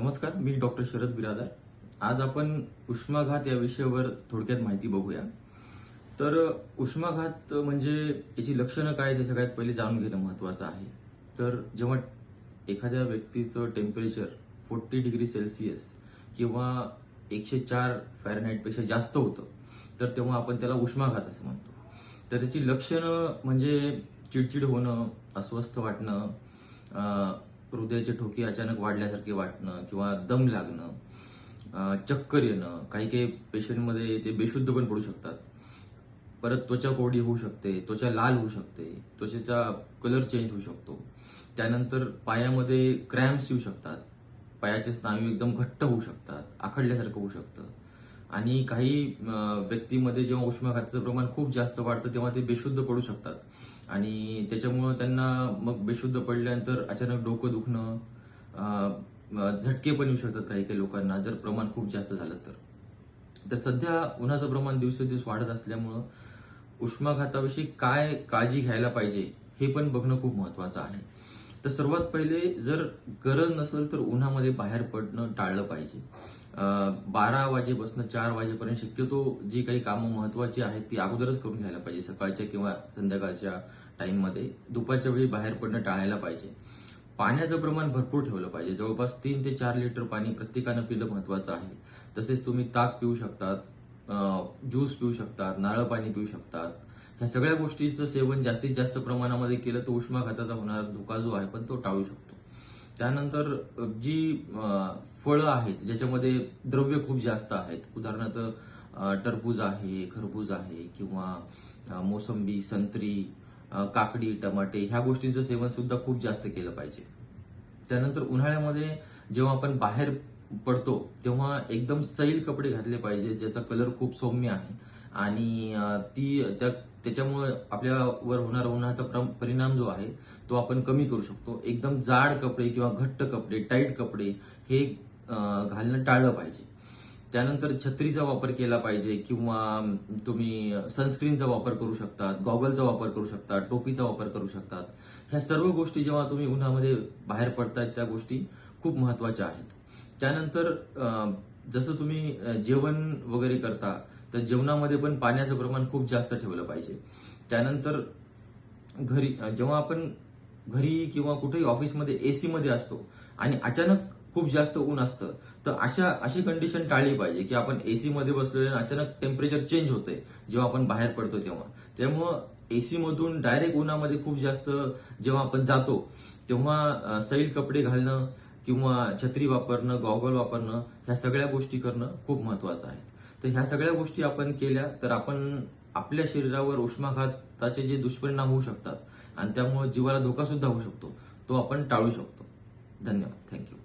नमस्कार मी डॉक्टर शरद बिरादार. आज आपण उष्माघात या विषयावर थोडक्यात माहिती बघूया. तर उष्माघात म्हणजे याची लक्षणं काय ते सगळ्यात पहिले जाणून घेणं महत्वाचं आहे. तर जेव्हा एखाद्या व्यक्तीचं टेम्परेचर फोर्टी डिग्री सेल्सिअस किंवा एकशे चार फॅरनाईटपेक्षा जास्त होतं तर तेव्हा आपण त्याला उष्माघात असं म्हणतो. तर त्याची लक्षणं म्हणजे चिडचिड होणं अस्वस्थ वाटणं हृदयाचे ठोके अचानक वाढल्यासारखे वाटणं किंवा दम लागणं चक्कर येणं काही काही पेशंटमध्ये ते बेशुद्ध पण पडू शकतात. परत त्वचा कोरडी होऊ शकते त्वचा लाल होऊ शकते त्वचेचा कलर चेंज होऊ शकतो. त्यानंतर पायामध्ये क्रॅम्प्स येऊ शकतात. पायाचे स्नायू एकदम घट्ट होऊ शकतात आखडल्यासारखं होऊ शकतं. आणि काही व्यक्तीमध्ये जेव्हा उष्माघाताचं प्रमाण खूप जास्त वाढतं तेव्हा ते बेशुद्ध पडू शकतात. आणि त्याच्यामुळं त्यांना मग बेशुद्ध पडल्यानंतर अचानक डोकं दुखणं झटके पण येऊ शकतात काही काही लोकांना जर प्रमाण खूप जास्त झालं तर. तर सध्या उन्हाचं प्रमाण दिवसेदिवस वाढत असल्यामुळं उष्माघाताविषयी काय काळजी घ्यायला पाहिजे हे पण बघणं खूप महत्वाचं आहे. तर सर्वात पहिले जर गरज नसेल तर उन्हामध्ये बाहेर पडणं टाळलं पाहिजे. बारा वाजेपासून चार वाजेपर्यंत शक्यतो जी काही कामं महत्वाची आहेत ती अगोदरच करून घ्यायला पाहिजे सकाळच्या किंवा संध्याकाळच्या टाईममध्ये. दुपारच्या वेळी बाहेर पडणं टाळायला पाहिजे. पाण्याचं प्रमाण भरपूर ठेवलं पाहिजे. जवळपास तीन ते चार लिटर पाणी प्रत्येकानं पिलं महत्वाचं आहे. तसेच तुम्ही ताक पिऊ शकतात ज्यूस पिऊ शकतात नारळ पाणी पिऊ शकतात. ह्या सगळ्या गोष्टीचं सेवन जास्तीत जास्त प्रमाणामध्ये केलं तर उष्माघाताचा होणारा धोका जो आहे पण तो टाळू शकतो. त्यानंतर जी फळं आहेत ज्याच्यामध्ये द्रव्य खूप जास्त आहेत उदाहरणार्थ टरबूज आहे खरबूज आहे किंवा मोसंबी संत्री काकडी टमाटे ह्या गोष्टींचं सेवन सुद्धा खूप जास्त केलं पाहिजे. त्यानंतर उन्हाळ्यामध्ये जेव्हा आपण बाहेर पडतो तेव्हा एकदम सैल कपडे घातले पाहिजे ज्याचा कलर खूप सौम्य आहे. आणि ती त्या त्याच्यामुळे आपल्यावर होणारा उन्हाचा प्रम- परिणाम जो आहे तो आपण कमी करू शकतो. एकदम जाड कपडे किंवा घट्ट कपडे टाईट कपडे हे घालणं टाळलं पाहिजे. त्यानंतर छत्रीचा वापर केला पाहिजे किंवा तुम्ही सनस्क्रीनचा वापर करू शकतात गॉगलचा वापर करू शकतात टोपीचा वापर करू शकतात. ह्या सर्व गोष्टी जेव्हा तुम्ही उन्हामध्ये बाहेर पडतात त्या गोष्टी खूप महत्त्वाच्या आहेत. त्यानंतर जसं तुम्ही जेवण वगैरे करता तर जेवणामध्ये पण पाण्याचं प्रमाण खूप जास्त ठेवलं पाहिजे. त्यानंतर घरी जेव्हा आपण घरी किंवा कुठेही ऑफिसमध्ये एसी मध्ये असतो आणि अचानक खूप जास्त ऊन असतं तर अशा अशी कंडिशन टाळली पाहिजे की आपण एसी मध्ये बसलोय आणि अचानक टेम्परेचर चेंज होतंय जेव्हा आपण बाहेर पडतो तेव्हा. त्यामुळं एसी मधून डायरेक्ट उन्हामध्ये खूप जास्त जेव्हा आपण जातो तेव्हा सैल कपडे घालणं किंवा छत्री वापरणं गॉगल वापरणं ह्या सगळ्या गोष्टी करणं खूप महत्वाचं आहे. तर ह्या सगळ्या गोष्टी आपण केल्या तर आपण आपल्या शरीरावर उष्माघाताचे जे दुष्परिणाम होऊ शकतात आणि त्यामुळे जीवाला धोका सुद्धा होऊ शकतो. तो आपण टाळू शकतो. धन्यवाद. थँक्यू